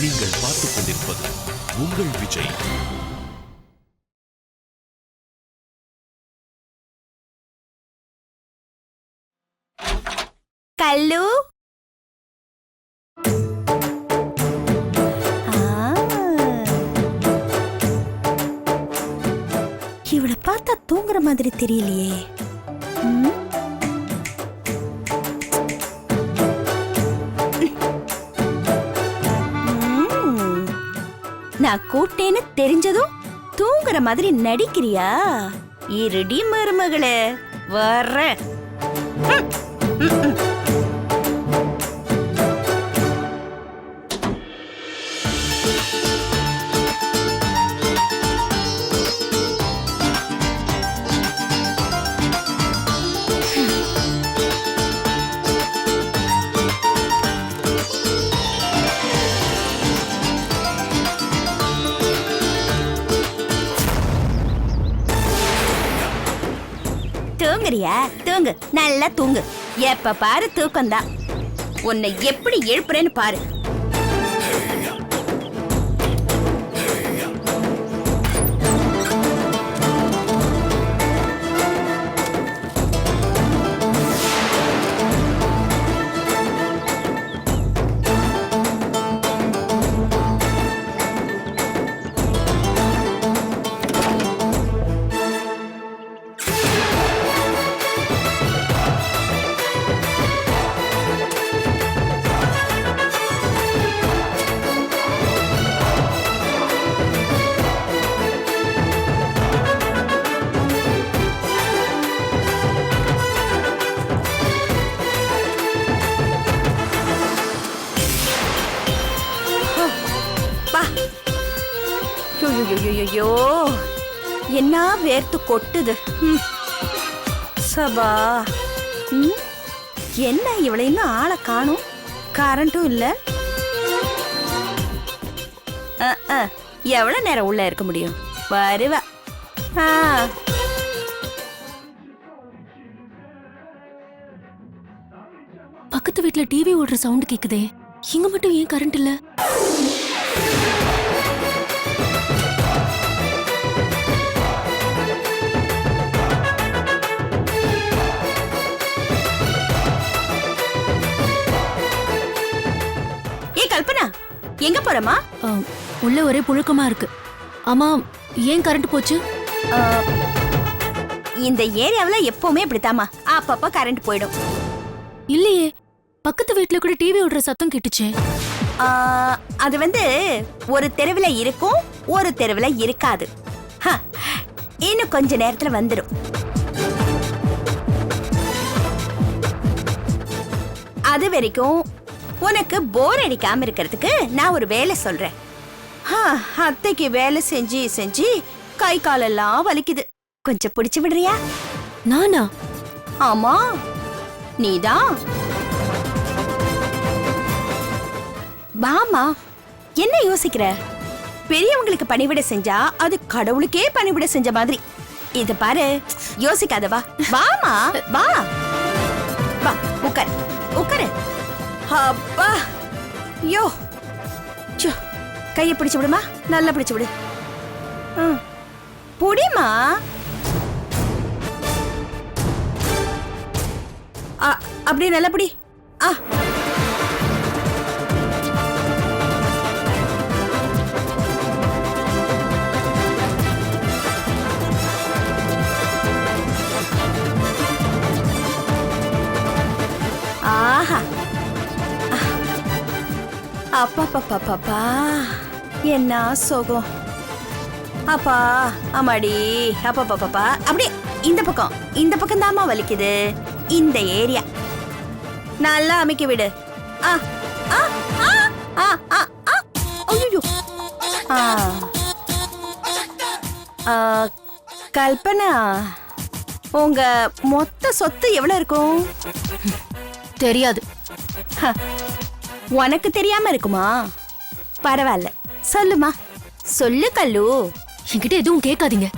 நீங்கள் பார்த்துக் கொண்டிருப்பது உங்கள் விஜய் கல்லு இவளை பார்த்தா தூங்குற மாதிரி தெரியலையே ம்? ம். நான் கூப்பிட்டேன்னு தெரிஞ்சதும் தூங்குற மாதிரி நடிக்கிறியா? இருடி மருமகளே வர்றேன். தூங்கு. நல்லா தூங்கு. எப்ப பாரு தூக்கம்தான். உன்னை எப்படி எழுப்புறேன்னு பாரு. கொட்டுது. ம். சபா. என்ன இவளை இன்னும் ஆளை காணும்? கரண்ட்டும் இல்ல. அஹ், எவ்வளவு நேரம் உள்ள இருக்க முடியும்? வருவா. ஆ. பக்கத்து வீட்ல டிவி ஓடுற சவுண்ட் கேக்குதே. இங்க மட்டும் ஏன் கரண்ட் இல்ல? எங்க போறமா? உள்ள ஒரே புழுக்கமா இருக்கு. ஆமா ஏன் கரண்ட் போச்சு? இந்த ஏரியாவுல எப்பவுமே இப்படித்தாம்மா. அப்பப்ப கரண்ட் போயிடும். இல்லையே பக்கத்து வீட்ல கூட டிவி ஓடுற சத்தம் கேட்டுச்சே. அது வந்து ஒரு தெருவுல இருக்கும் ஒரு தெருவுல இருக்காது. ஹ, இன்னும் கொஞ்ச நேரத்துல வந்துடும் அது வரைக்கும் உனக்கு போர் அடிக்காம இருக்கிறதுக்கு நான் ஒரு வேலை சொல்றேன். ஹ, அத்தைக்கு வேலை செஞ்சு செஞ்சு கை காலெல்லாம் வலிக்குது. கொஞ்சம் பிடிச்சு விடுறியா? நானா? ஆமா. நீதான் வாமா என்ன யோசிக்கிற? பெரியவங்களுக்கு பணிவிட செஞ்சா அது கடவுளுக்கே பணிவிட செஞ்ச மாதிரி. இது பாரு யோசிக்காத வா. வாமா வா. வா உட்கார் உட்காரு அப்பா! யோ! சோ கையை பிடிச்சு விடுமா? நல்லா பிடிச்சு விடு. ம். புடிமா? அப்படியே நல்லா பிடி. ஆ. அப்பா என்ன சுகம்? அப்பா அம்மாடி. அப்பா பாப்பா அப்படியே இந்த பக்கம் இந்த பக்கம் தாமா வலிக்குது. இந்த ஏரியா. நல்லா அமைக்க விடு. ஆ ஆ ஆ ஆ ஆ ஆ. ஐயோ ஆ. கல்பனா உங்க மொத்த சொத்து எவ்வளவு இருக்கும்? தெரியாது. உனக்கு தெரியாம இருக்குமா? பரவாயில்ல. சொல்லுமா. சொல்லு கல்லு. என்கிட்ட எதுவும் கேட்காதீங்க.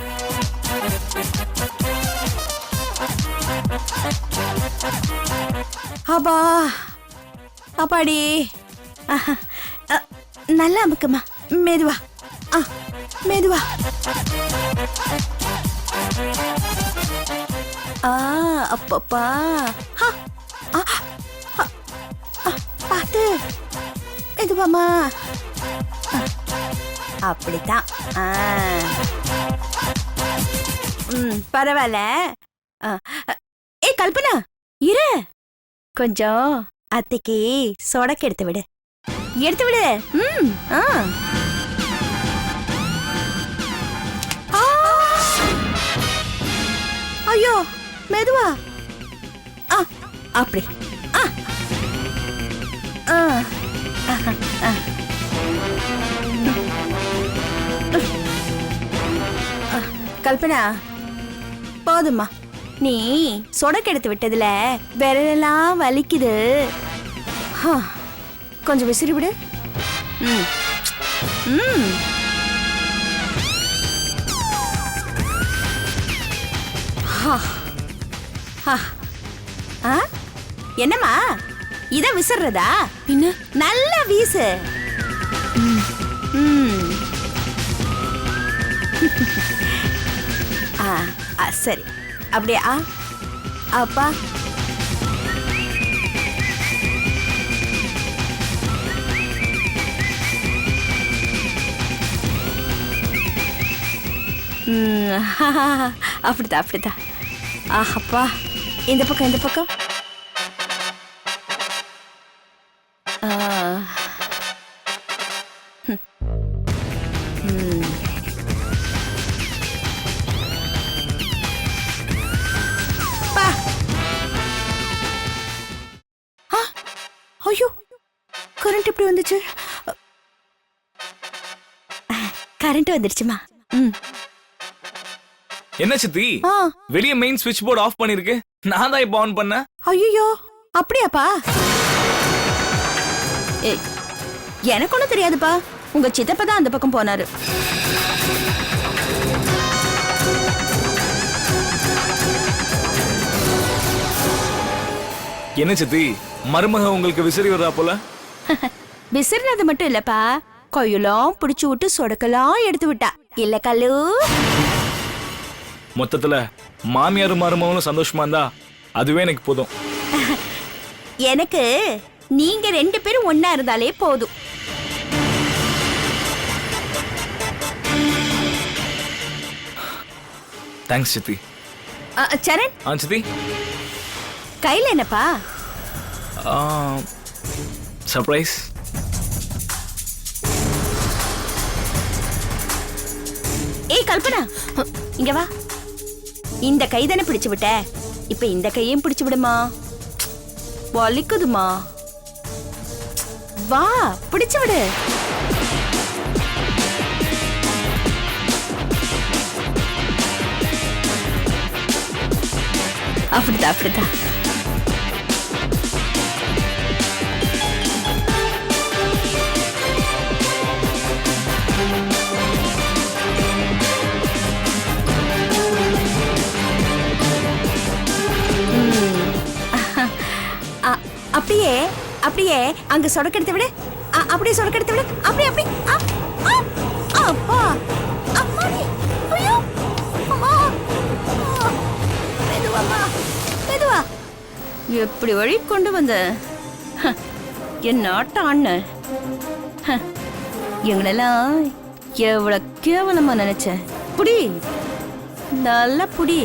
அப்பா அப்பாடி. நல்லா அமுக்குமா. மெதுவா. ஆ மெதுவா. ஆ அப்பப்பா. ஆ, பார்த்து இதுவாமா ஆ, அப்படித்தான். ம் பரவாயில்ல. ஆ, கல்பனா இரு. கொஞ்சம் அத்தைக்கு சொடக்கு எடுத்து விடு. எடுத்து விடு. ம் ஆ. ஆ! ஐயோ மெதுவா. ஆ அப்படி. கல்பனா போதுமா நீ சொடக்கு எடுத்து விட்டதுல விரலெல்லாம் வலிக்குது ஹா, கொஞ்சம் விசிறி விடு ம் ம் ஹா. ஹா. ஆ? என்னம்மா இத விசிறதா பின்ன? நல்லா வீசு. ஆ ஆ, சரி. அப்படியே ஆ அப்பா. அப்படிதான் அப்படிதான். ஆஹப்பா இந்த பக்கம் இந்த பக்கம். ஐயோ. கரண்ட் எப்படி வந்துச்சு? கரண்ட் வந்துடுச்சுமா ம். என்ன சித்தி? வெளிய மெயின் ஸ்விட்ச் போர்டு ஆஃப் பண்ணிருக்கு நான் தான் இப்போ ஆன் பண்ணேன். ஐயோ அப்படியாப்பா? எனக்கு ஒன்றும் தெரியாதுப்பா. உங்க சித்தப்பா தான் அந்த பக்கம் போனாரு. என்ன சித்தி மருமக உங்களுக்கு விசிறி வர்றா போல? விசிறினது மட்டும் இல்லப்பா கையெல்லாம் பிடிச்சு விட்டு சொடக்கெல்லாம் எடுத்து விட்டா. இல்ல கல்லு. மொத்தத்துல மாமியாரும் மருமகளும் சந்தோஷமா இருந்தா அதுவே எனக்கு போதும். எனக்கு நீங்க ரெண்டு பேரும் ஒண்ணா இருந்தாலே போதும். தேங்க்ஸ் சித்தி. அ, சரண்? ஆ சித்தி. கையில என்னப்பா? சர்ப்ரைஸ் ஏய் கல்பனா இங்க வா. இந்த கை தானே பிடிச்சு விட்ட. இப்ப இந்த கையையும் பிடிச்சு விடுமா? வலிக்குதுமா? வா பிடிச்சு விடு. அப்படிதான் அப்படிதான். அப்படியே அங்க சொடக்கெடுத்து விடு. அப்படியே சொடக்கெடுத்து விடு. அப்படி அப்படி அ, அப்பா. ஐயோ. அம்மா. ஆ, மெதுவாம்மா மெதுவா. எப்படி வழி கொண்டு வந்த? ஹ, என் நாட்ட அண்ணன் எங்களெல்லாம் எவ்வளவு கேவலமா நினைச்ச. புடி. நல்லா புடி.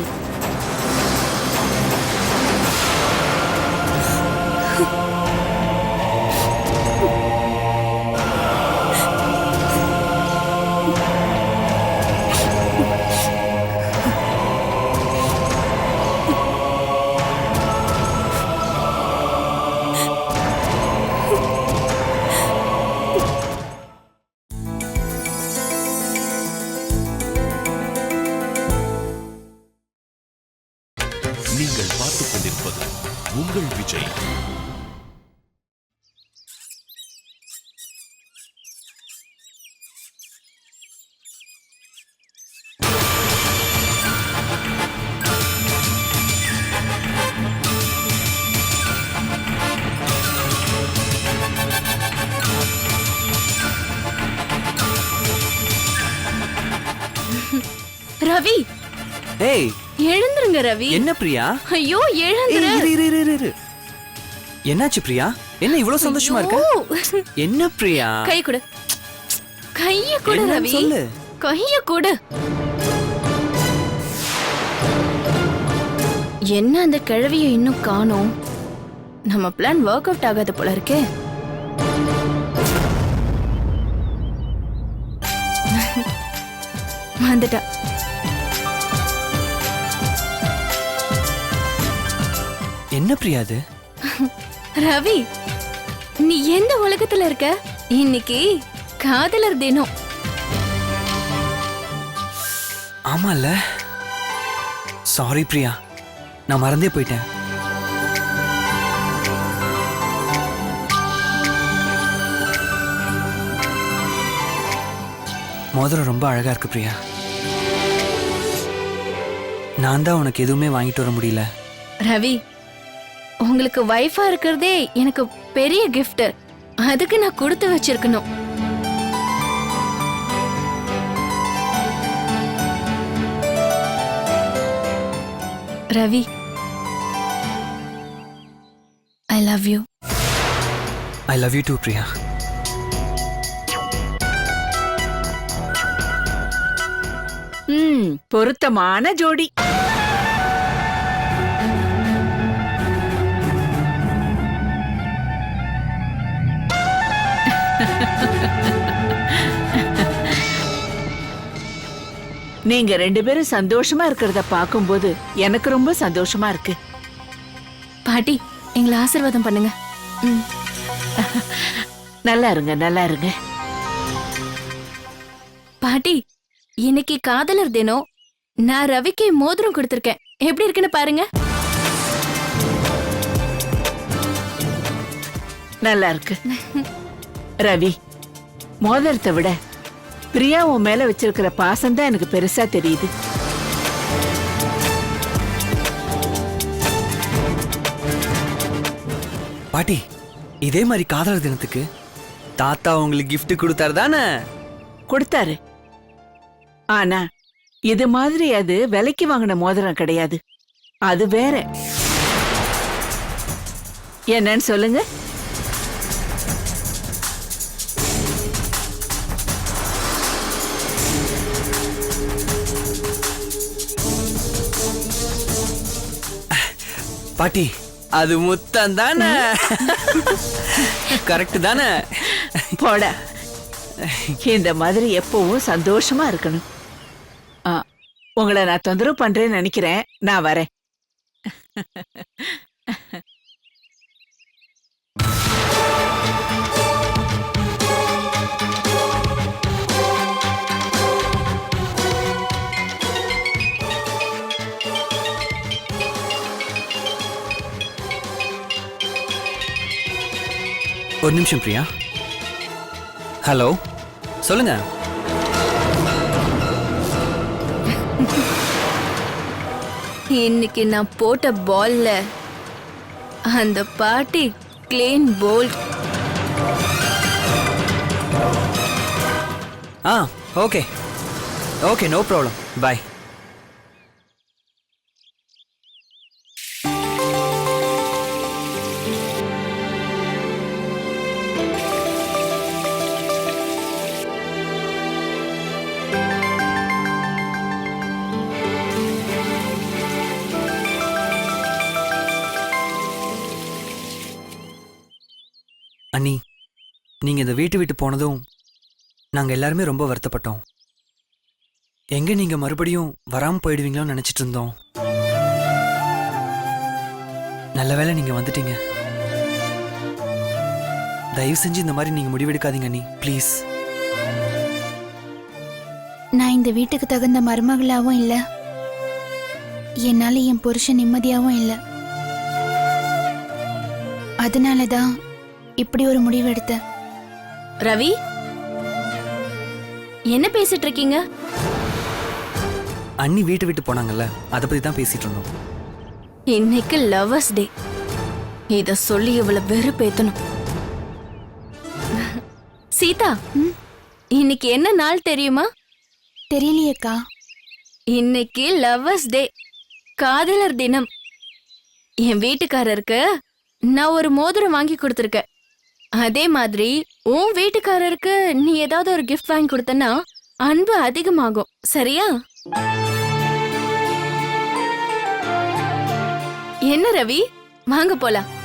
ரவி. ஏய். எழுந்துருங்க ரவி. என்ன பிரியா? ஐயோ ஏய், எழுந்துரு. இரு, இரு, இரு, இரு, இரு. என்னாச்சு பிரியா? என்ன இவ்வளவு சந்தோஷமா இருக்க. என்ன பிரியா? கை கொடு. கைய கொடு என்னன்னு ரவி. சொல்லு. கைய கொடு. என்ன அந்த கிழவிய இன்னும் காணோம்? நம்ம பிளான் ஒர்க் அவுட் ஆகாது போல இருக்கே. வந்துட்டா. என்ன பிரியா அது ரவி நீ எந்த உலகத்துல இருக்க? இன்னைக்கு காதலர் தினம். ஆமால சாரி பிரியா நான் மறந்தே போயிட்டேன். மோதிரம் ரொம்ப அழகா இருக்கு பிரியா. நான் தான் உனக்கு எதுவுமே வாங்கிட்டு வர முடியல. ரவி உங்களுக்கு வைஃபா இருக்கிறதே எனக்கு பெரிய gift. அதுக்கு நான் கொடுத்து வச்சிருக்கணும். Ravi. I love you I love you too Priya ம் பொருத்தமான ஜோடி. நீங்க ரெண்டு பேரும் சந்தோஷமா இருக்கிறத பாக்கும்போது எனக்கு ரொம்ப சந்தோஷமா இருக்கு. பாட்டி எங்களை ஆசீர்வாதம் பண்ணுங்க. நல்லா இருங்க நல்லா இருங்க. பாட்டி இன்னைக்கு காதலர் தினம். நான் ரவிக்கு மோதிரம் கொடுத்திருக்கேன். எப்படி இருக்குன்னு பாருங்க. நல்லா இருக்கு. ரவி மோதிரத்தை விட பிரியா உன் மேல வச்சிருக்கிற பாசம் தான் எனக்கு பெருசா தெரியுது. பாட்டி இதே மாதிரி காதலர் தினத்துக்கு தாத்தா உங்களுக்கு gift கொடுத்தாரு தானே கொடுத்தாரு. ஆனா இது மாதிரி அது விலைக்கு வாங்கின மோதிரம் கிடையாது. அது வேற. என்னன்னு சொல்லுங்க. பாட்டி அது முத்தம் தானே கரெக்ட் தானே? போட. இந்த மாதிரி எப்பவும் சந்தோஷமா இருக்கணும். ஆ, உங்களை நான் தொந்தரவு பண்றேன்னு நினைக்கிறேன். நான் வரேன். ஒரு நிமிஷம் பிரியா. ஹலோ சொல்லுங்க. இன்னைக்கு நான் போட்ட பால்ல அந்த பாட்டி கிளீன் போல்ட் ஆ okay. Okay no problem. Bye அண்ணி நீங்க இந்த வீட்டு விட்டு போனதும் நாங்க எல்லாருமே ரொம்ப வருத்தப்பட்டோம். எங்க நீங்க மறுபடியும் வராம போயிடுவீங்களோன்னு நினைச்சிட்டு இருந்தோம். நல்ல வேளை நீங்க வந்துட்டீங்க. தயவு செஞ்சு இந்த மாதிரி நீங்க முடிவெடுக்காதீங்க அண்ணி ப்ளீஸ். நான் இந்த வீட்டுக்கு தகுந்த மருமகளாவும் இல்ல. என்னால என் புருஷன் நிம்மதியாவும் இல்ல. அதனாலதான் இப்படி ஒரு முடிவு எடுத்தேன் ரவி? என்ன பேசிட்டு இருக்கீங்க அண்ணி வீட்டை விட்டு போனாங்கல்ல அதை பத்தி தான் பேசிட்டு இருந்தோம். இன்னைக்கு லவர்ஸ் டே. இத சொல்லி இவளை வெறுப்பேத்தணும். சீதா இன்னைக்கு என்ன நாள் தெரியுமா? தெரியலையேக்கா. இன்னைக்கு லவ்வர்ஸ் டே. காதலர் தினம். என் வீட்டுக்காரருக்கு நான் ஒரு மோதிரம் வாங்கி கொடுத்துருக்கேன். அதே மாதிரி உன் வீட்டுக்காரருக்கு நீ ஏதாவது ஒரு கிஃப்ட் வாங்கி கொடுத்தனா அன்பு அதிகமாகும். சரியா? என்ன ரவி? வாங்க போலாம்.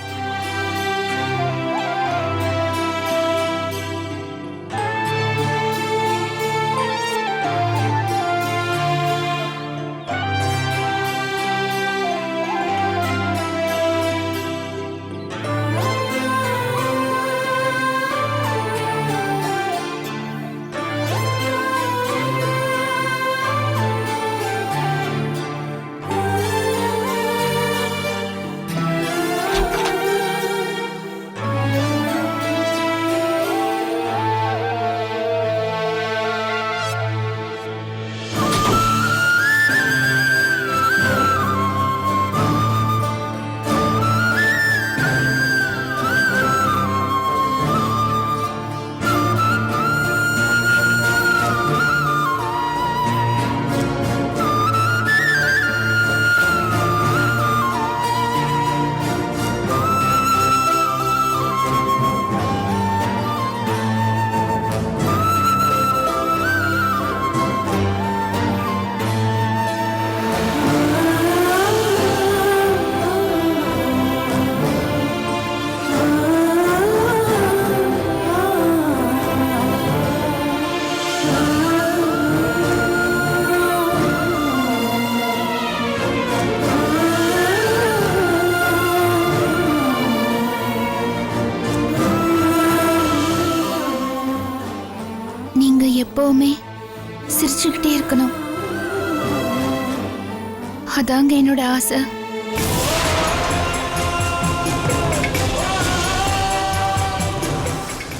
எப்பவுமே சிரிச்சுக்கிட்டே இருக்கணும். அதாங்க என்னோட ஆசை.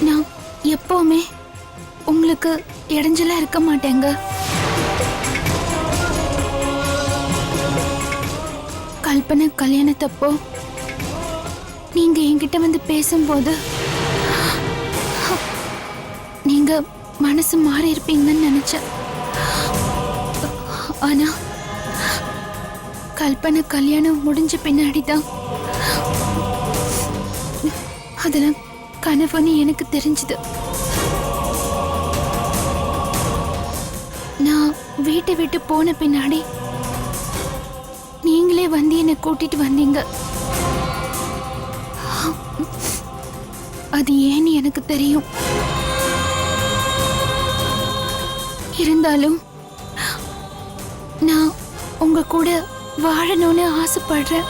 நான் எப்பவுமே உங்களுக்கு இடைஞ்சலா இருக்க மாட்டேங்க. கல்பனை கல்யாணத்தப்போ நீங்க என்கிட்ட வந்து பேசும்போது மனசு மாறி இருப்பீங்கன்னு நினைச்சேன். ஆனா கல்பனை கல்யாணம் முடிஞ்ச பின்னாடி தான் அதெல்லாம் கனவுன்னு எனக்கு தெரிஞ்சது. நான் வீட்டை விட்டு போன பின்னாடி நீங்களே வந்து என்னை கூட்டிட்டு வந்தீங்க. அது ஏன்னு எனக்கு தெரியும். இருந்தாலும் நான் உங்க கூட வாழணும்னு ஆசைப்படுறேன்.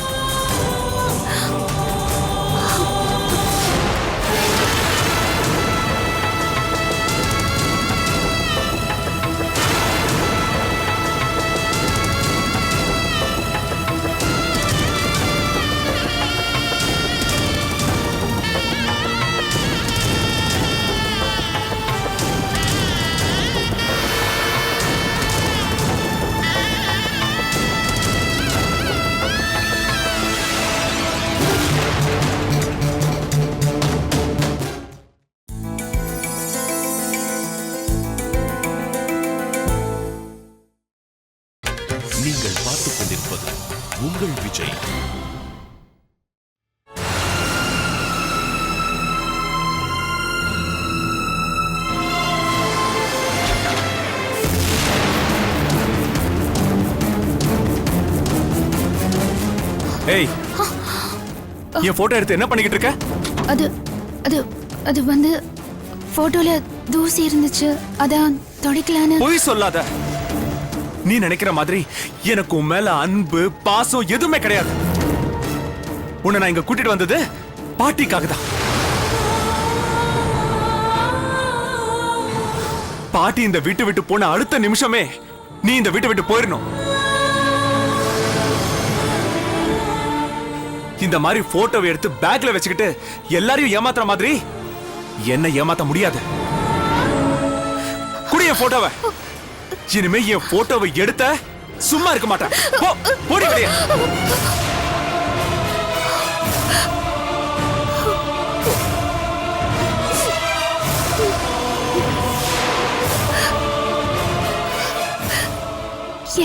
ஏய் என் போட்டோ எடுத்து என்ன பண்ணிக்கிட்டு இருக்க? அது அது அது வந்து போட்டோல தூசி இருந்துச்சு அதான் துடைக்கலான்னு. பொய் சொல்லாத. நீ நினைக்கிற மாதிரி எனக்கு உன் மேல அன்பு பாசம் எதுவுமே கிடையாது. உன்னை நான் இங்க கூட்டிட்டு வந்தது பாட்டிக்காக தான். பாட்டி இந்த வீட்டை விட்டு போன அடுத்த நிமிஷமே நீ இந்த வீட்டை விட்டு போயிடணும் இந்த மாதிரி போட்டோவை எடுத்து பேக்ல வச்சுக்கிட்டு எல்லாரையும் ஏமாத்துற மாதிரி என்ன ஏமாத்த முடியாது. குடி என் போட்டோவை. இனிமே என் போட்டோவை எடுத்த சும்மா இருக்க மாட்டேன். போடி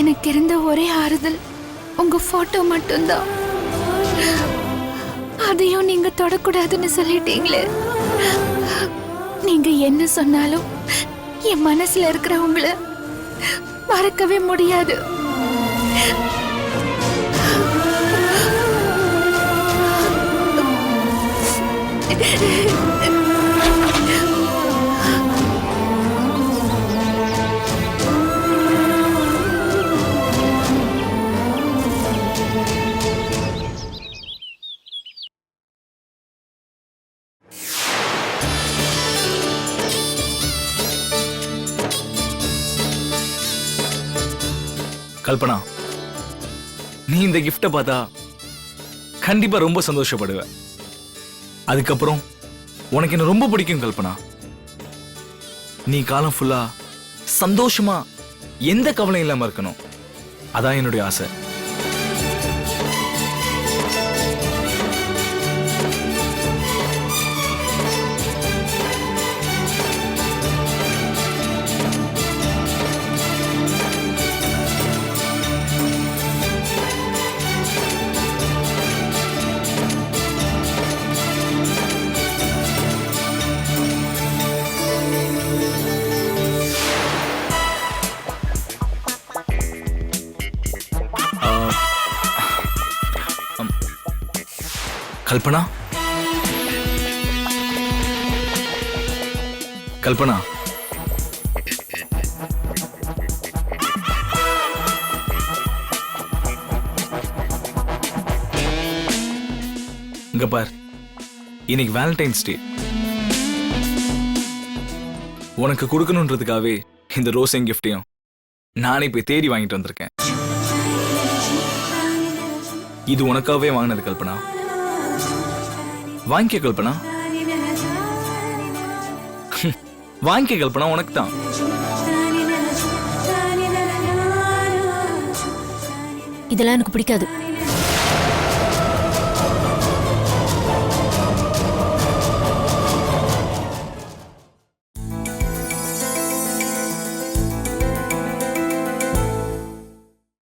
எனக்கு இருந்த ஒரே ஆறுதல் உங்க போட்டோ மட்டும்தான். அதையும் நீங்க தொடக்கூடாதுன்னு சொல்லிட்டீங்களே. நீங்க என்ன சொன்னாலும் என் மனசுல இருக்கிற உங்களை மறக்கவே முடியாது. கல்பனா நீ இந்த கிஃப்ட பார்த்தா கண்டிப்பா ரொம்ப சந்தோஷப்படுவ. அதுக்கப்புறம் உனக்கு என்ன ரொம்ப பிடிக்கும் கல்பனா? நீ காலம் ஃபுல்லா சந்தோஷமா எந்த கவலையும் இல்லாம இருக்கணும். அதான் என்னுடைய ஆசை. கல்பனா? கல்பனா? இங்க பார். இன்னைக்கு வேலண்டைன்ஸ் டே உனக்கு கொடுக்கணுன்றதுக்காகவே இந்த ரோஸையும் கிஃப்டையும் நானே போய் தேடி வாங்கிட்டு வந்திருக்கேன். இது உனக்காகவே வாங்கினது கல்பனா. வாங்கிக்க கல்பனா? வாங்கிக்க கல்பனா உனக்கு தான் இதெல்லாம் எனக்கு பிடிக்காது.